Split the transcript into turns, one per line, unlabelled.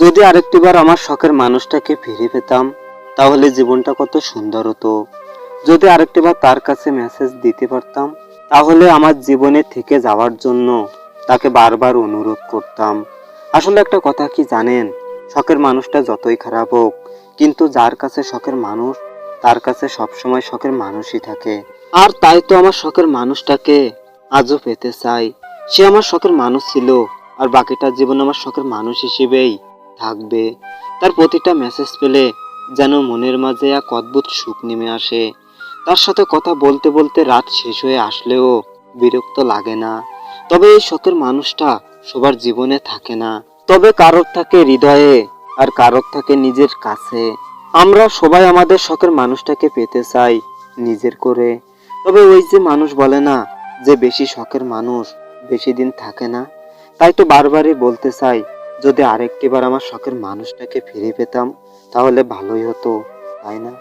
যদি আরেকটিবার আমার শখের মানুষটাকে ফিরে পেতাম, তাহলে জীবনটা কত সুন্দর হতো। যদি আরেকটিবার তার কাছে মেসেজ দিতে পারতাম, তাহলে আমার জীবনে থেকে যাওয়ার জন্য তাকে বারবার অনুরোধ করতাম। আসলে একটা কথা কি জানেন? শখের মানুষটা যতই খারাপ হোক, কিন্তু যার কাছে শখের মানুষ, তার কাছে সবসময় শখের মানুষই থাকে। আর তাই তো আমার শখের মানুষটাকে আজও পেতে চাই। সে আমার শখের মানুষ ছিল, আর বাকিটা জীবন আমার শখের মানুষ হিসেবেই থাকবে। তার প্রতিটা মেসেজ পেলে যেন মনের মাঝে এক অদ্ভুত সুখ নেমে আসে। তার সাথে কথা বলতে বলতে রাত শেষ হয়ে আসলেও বিরক্ত লাগে না। তবে এই শখের মানুষটা সবার জীবনে থাকে না। তবে কারোর থাকে হৃদয়ে আর কারোর থাকে নিজের কাছে। আমরা সবাই আমাদের শখের মানুষটাকে পেতে চাই নিজের করে। তবে ওই যে মানুষ বলে না যে বেশি শখের মানুষ বেশি দিন থাকে না, তাই তো বারবারই বলতে চাই যদি আরেকটিবার আমার শখের মানুষটাকে ফিরে পেতাম তাহলে ভালোই হতো তাই না?